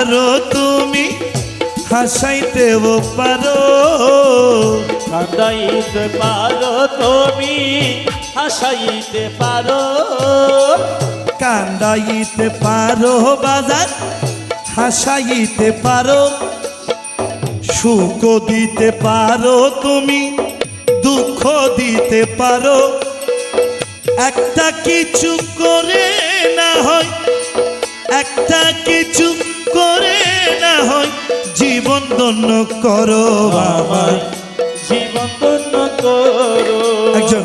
পারো তুমি হাসাইতেও পারো। কাঁদাইতে পারো তুমি হাসাইতে পারো। কান্দাইতে পারো বাজার হাসাইতে পারো। সুখ দিতে পারো তুমি দুঃখ দিতে পারো। একটা কিছু করে না হয় একটা কিছু করে না হয় জীবন ধন্য করো বাবা জীবন ধন্য করো। একজন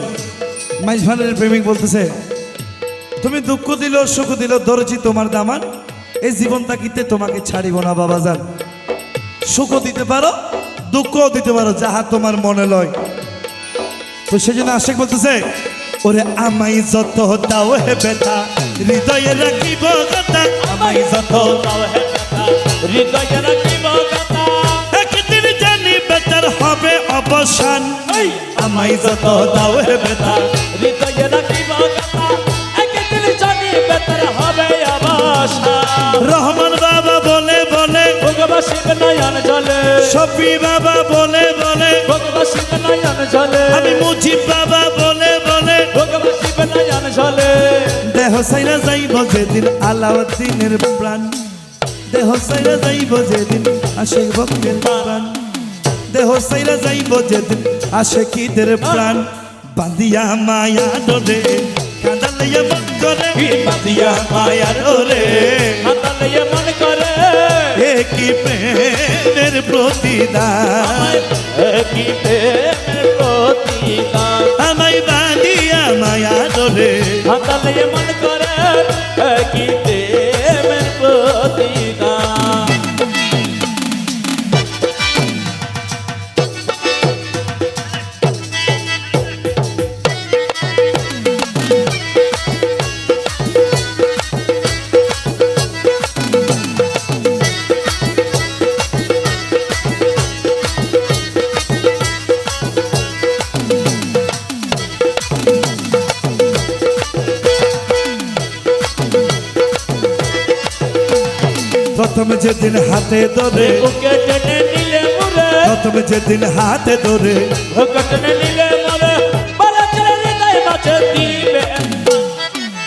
মাইজ ভান্ডারের প্রেমিক বলতেছে তুমি দুঃখ দিল সুখ দিল ধরেছি তোমার দামান। এই জীবন তাকিতে তোমাকে ছাড়িব না বাবা যান সুখ দিতে পারো দুঃখও দিতে পারো যাহা তোমার মনে লয়। তো সেই জন্য আশেক বলতেছে ওরে আমাই যত দাও হে বেটা হৃদয়ে রাখিব কথা আমাই যত দাও হে হৃদয়ে রাখিব কথা একদিন জানি বেটার হবে অবসান। আমাই যত দাও হে বেটা হৃদয়ে রাখিব কথা একদিন জানি বেতার হবে আবাসা রহমান বাবা বলে বলে। ভগবাসীর নয়ন জলে। শফি বাবা বলে বলে। ভগবাসীর নয়ন জলে। আমি মুজিব বাবা বলে বলে। ভগবাসীর নয়ন জলে। দেহ সাইরা যাইব যেদিন আলাউদ্দিনের প্রাণ। দেহ সাইরা যাইব যেদিন, আশেক ভক্তের প্রাণ। দেহ সাইরা যাইব যেদিন, আশেকিদের প্রাণ। বান্দিয়া মায়া ডোরে কাঁদালাইয়া মন করে। বান্দিয়া মায়া ডোরে হাতালে মন করে। এ কি প্রেমের প্রতিদান। কি প্রেমের প্রতিদান। প্রথমে যেদিন হাতে ধরে বুকে টেনে নিলে মুরে। প্রথমে যেদিন হাতে ধরে বুকে টেনে নিলে মুরে। বলে ছেড়ে হৃদয় মাঝে দিবে।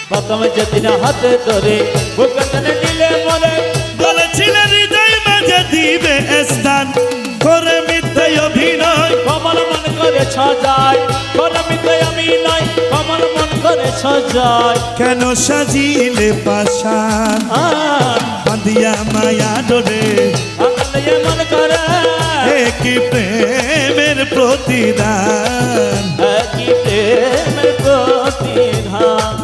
প্রথমে যেদিন হাতে ধরে বুকে টেনে নিলে মুরে। বলেছিলেন হৃদয় মাঝে দিবে স্থান। করে মিথ্যায় অভিনয়। কমল মন করে সাজায়। কলমিতে আমি নাই কমল মন করে সাজায়। কেন সাজিলে পাশান বাঁধিয়া মায়া ডোরে মন করে। কি প্রেমের প্রতিদান। কি প্রেমের প্রতিধান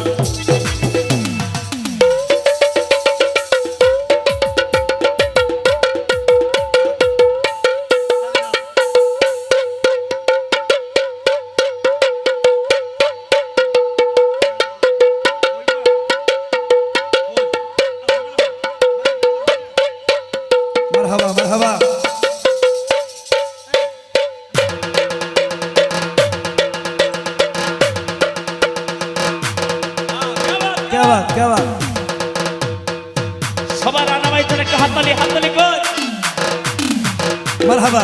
কে বাত কে বাত সবার আনামাই তোর একটা হাততালি হাততালি কর। মারহাবা।